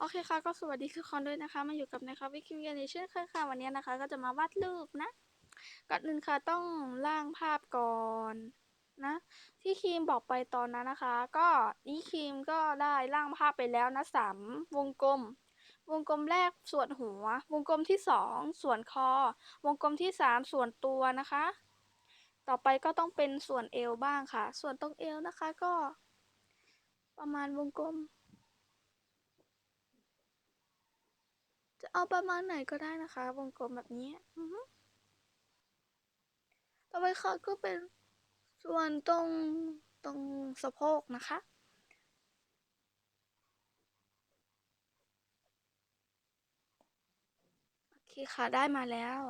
โอเคค่ะ ก็สวัสดีทุกคนด้วยนะคะ มาอยู่กับนะคะวิคิมเกนเช่นเคยค่ะ วันนี้นะคะ ก็จะมาวาดรูปนะก่อนอื่นค่ะต้องร่างภาพก่อนนะ ที่ครีมบอกไปตอนนั้นนะคะ ก็นี่ครีมก็ได้ร่างภาพไปแล้วนะสามวงกลม วงกลมแรกส่วนหัว วงกลมที่สองส่วนคอ วงกลมที่สามส่วนตัวนะคะ ต่อไปก็ต้องเป็นส่วนเอวบ้างค่ะ ส่วนตรงเอวนะคะก็ ประมาณวงกลม จะเอาประมาณไหนก็ได้นะคะ วงกลมแบบนี้ต่อไปค่ะก็เป็นส่วนตรงตรงสะโพกนะคะ โอเคค่ะได้มาแล้ว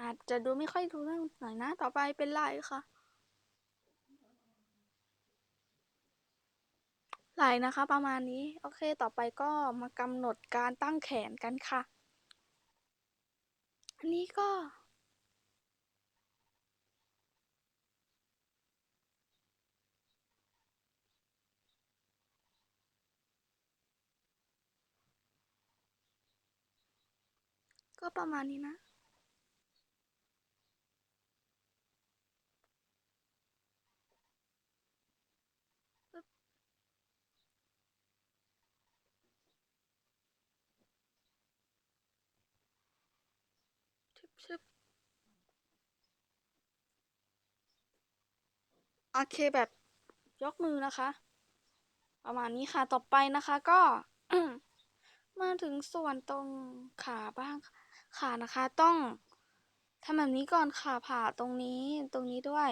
อาจจะดูไม่ค่อยรู้เรื่องหน่อยนะ ต่อไปเป็นไหล่ค่ะ ไหล่นะคะ ประมาณนี้ โอเค ต่อไปก็มากำหนดการตั้งแขนกันค่ะ อันนี้ก็ ก็ประมาณนี้นะ ชึบโอเคแบบยกมือนะคะ ประมาณนี้ค่ะต่อไปนะคะก็ มาถึงส่วนตรงขาบ้างขานะคะ ต้องทำแบบนี้ก่อนค่ะผ่าตรงนี้ตรงนี้ด้วย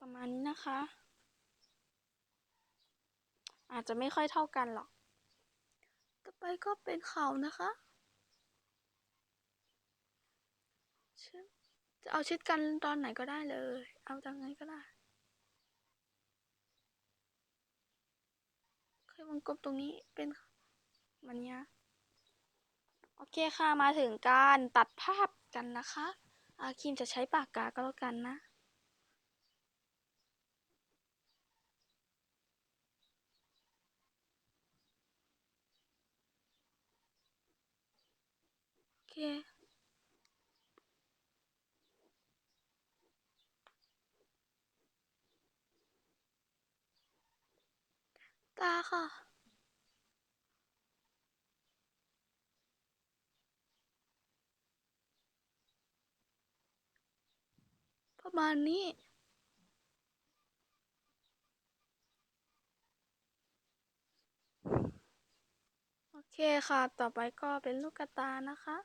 ประมาณนี้นะคะ อาจจะไม่ค่อยเท่ากันหรอก ต่อไปก็เป็นเขานะคะจะเอาชิดกันตอนไหนก็ได้เลย เอาจังไงก็ได้เคยวงกลมตรงนี้เป็นมันเนี้ยโอเคค่ะ มาถึงการตัดภาพกันนะคะ อาคิมจะใช้ปากกาก็แล้วกันนะ เค ตาค่ะ ประมาณนี้โอเคค่ะ ต่อไปก็เป็นลูกกระตานะคะ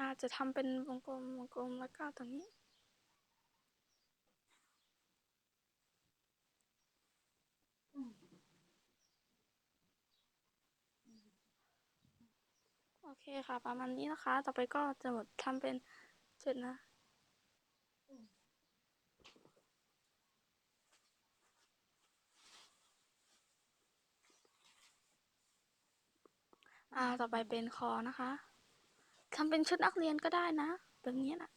อาจจะทำเป็นวงกลมวงกลมแล้วก็ตรงนี้ โอเคค่ะ ประมาณนี้นะคะ ต่อไปก็จะหมดทำเป็นจุดนะอ่าต่อไปเป็นคอนะคะ ทำเป็นชุดนักเรียนก็ได้นะ แบบนี้นะ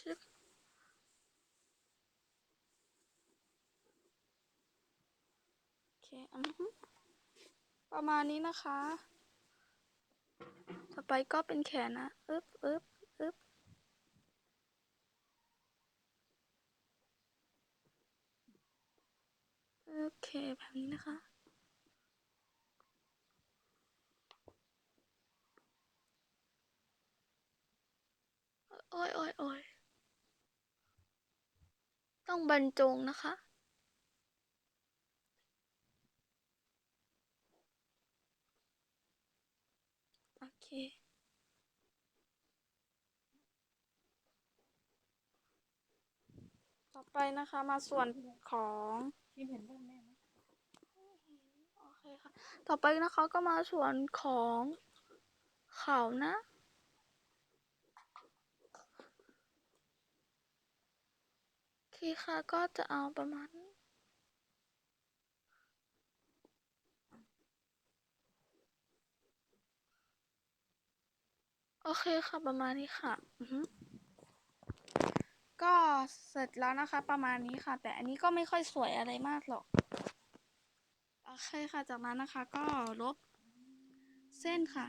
ชึบโอเค ประมาณนี้นะคะ ต่อไปก็เป็นแขนนะอึ๊บอึ๊บอึ๊บโอเคแบบนี้นะคะ โอ้ยโอ้ยโอ้ยต้องบรรจงนะคะ เคต่อไปนะคะมาส่วนของคิมเห็นบ้านแม่ไหมโอเคค่ะ ต่อไปนะคะก็มาส่วนของเขานะโอเคค่ะก็จะเอาประมาณนี้ โอเคค่ะประมาณนี้ค่ะอือฮึก็เสร็จแล้วนะคะ ประมาณนี้ค่ะ แต่อันนี้ก็ไม่ค่อยสวยอะไรมากหรอกโอเคค่ะจากนั้นนะคะ ก็ลบเส้นค่ะ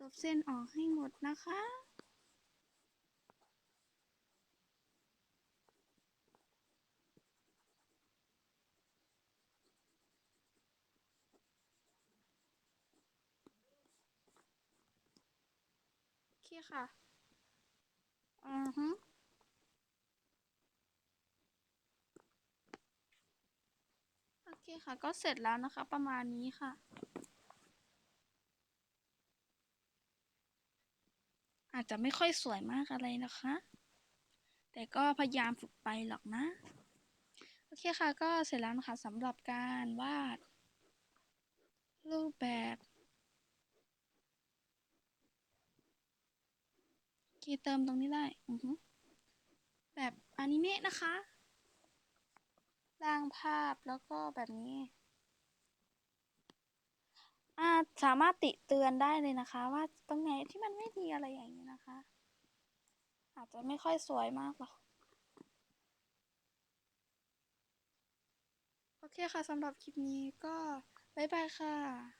ลบเส้นออกให้หมดนะคะ เคค่ะ อือฮึโอเคค่ะ ก็เสร็จแล้วนะคะ ประมาณนี้ค่ะ อาจจะไม่ค่อยสวยมากอะไรนะคะ แต่ก็พยายามฝึกไปหรอกนะ โอเคค่ะ ก็เสร็จแล้วนะคะสำหรับการวาด รูปแบบ กีเติมตรงนี้ได้แบบอนิเมะนะคะร่างภาพแล้วก็แบบนี้อาสามารถติเตือนได้เลยนะคะ ว่าตรงไหนที่มันไม่ดีอะไรอย่างนี้นะคะ อาจจะไม่ค่อยสวยมากหรอกโอเคค่ะสำหรับคลิปนี้ก็บ๊ายบายค่ะ